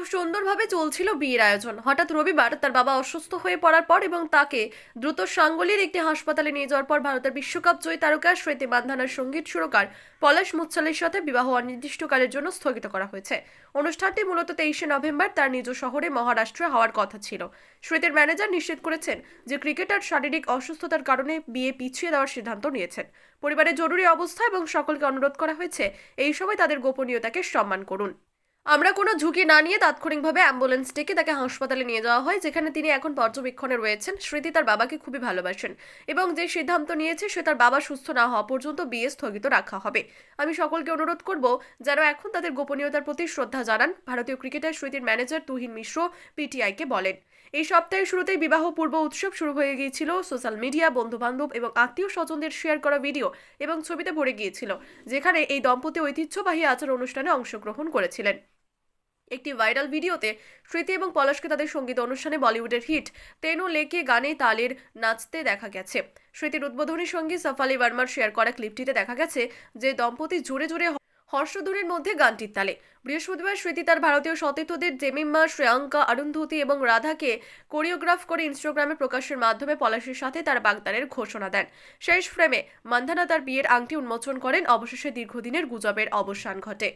খুব সুন্দরভাবে চলছিল বিয়ের আয়োজন। হঠাৎ রবিবার তার বাবা অসুস্থ হয়ে পড়ার পর এবং তাকে দ্রুত সাঙ্গলির একটি হাসপাতালে নিয়ে যাওয়ার পর ভারতের বিশ্বকাপ জয়ী তারকা স্মৃতি মান্ধানার সংগীত সুরকার পলাশ মুচ্ছালের সাথে বিবাহ অনির্দিষ্টকালের জন্য স্থগিত করা হয়েছে। অনুষ্ঠানটি মূলত তেইশে নভেম্বর তার নিজ শহরে মহারাষ্ট্রে হওয়ার কথা ছিল। স্মৃতির ম্যানেজার নিশ্চিত করেছেন যে ক্রিকেটার শারীরিক অসুস্থতার কারণে বিয়ে পিছিয়ে দেওয়ার সিদ্ধান্ত নিয়েছেন। পরিবারের জরুরি অবস্থা এবং সকলকে অনুরোধ করা হয়েছে, এই সময় তাদের গোপনীয়তাকে সম্মান করুন। আমরা কোনো ঝুঁকি না নিয়ে তাৎক্ষণিকভাবে অ্যাম্বুলেন্স ডেকে তাকে হাসপাতালে নিয়ে যাওয়া হয়, যেখানে তিনি এখন পর্যবেক্ষণে রয়েছেন। স্মৃতি তার বাবাকে খুবই ভালোবাসেন এবং যে সিদ্ধান্ত নিয়েছে সে তার বাবা সুস্থ না হওয়া পর্যন্ত বিয়ে স্থগিত রাখা হবে। আমি সকলকে অনুরোধ করব যারা এখন তাদের গোপনীয়তার প্রতি শ্রদ্ধা জানান। ভারতীয় ক্রিকেটার স্মৃতির ম্যানেজার তুহিন মিশ্র পিটিআইকে বলেন, এই সপ্তাহের শুরুতেই বিবাহ পূর্ব উৎসব শুরু হয়ে গিয়েছিল। সোশ্যাল মিডিয়া বন্ধু বান্ধব এবং আত্মীয় স্বজনদের শেয়ার করা ভিডিও এবং ছবিতে ভরে গিয়েছিল, যেখানে এই দম্পতি ঐতিহ্যবাহী আচার অনুষ্ঠানে অংশগ্রহণ করেছিলেন। একটি ভাইরাল ভিডিওতে স্মৃতি এবং পলাশকে তাদের সংগীত অনুষ্ঠানে বলিউডের হিট তেনু লেকে গানে তালের নাচতে দেখা গেছে। স্মৃতির উদ্বোধনী সঙ্গী সাফালি বার্মার শেয়ার করা ক্লিপটিতে দেখা গেছে যে দম্পতি জোরে জোরে হর্ষধ্বনির মধ্যে গানটির তালে। বৃহস্পতিবার স্মৃতি তার ভারতীয় সতীর্থদের জেমিম্মা, শ্রেয়াঙ্কা, অরুন্ধতী এবং রাধাকে কোরিওগ্রাফ করে ইনস্টাগ্রামে প্রকাশের মাধ্যমে পলাশের সাথে তার বাগদানের ঘোষণা দেন। শেষ ফ্রেমে মান্ধানা তার বিয়ের আংটি উন্মোচন করেন। অবশেষে দীর্ঘদিনের গুজবের অবসান ঘটে।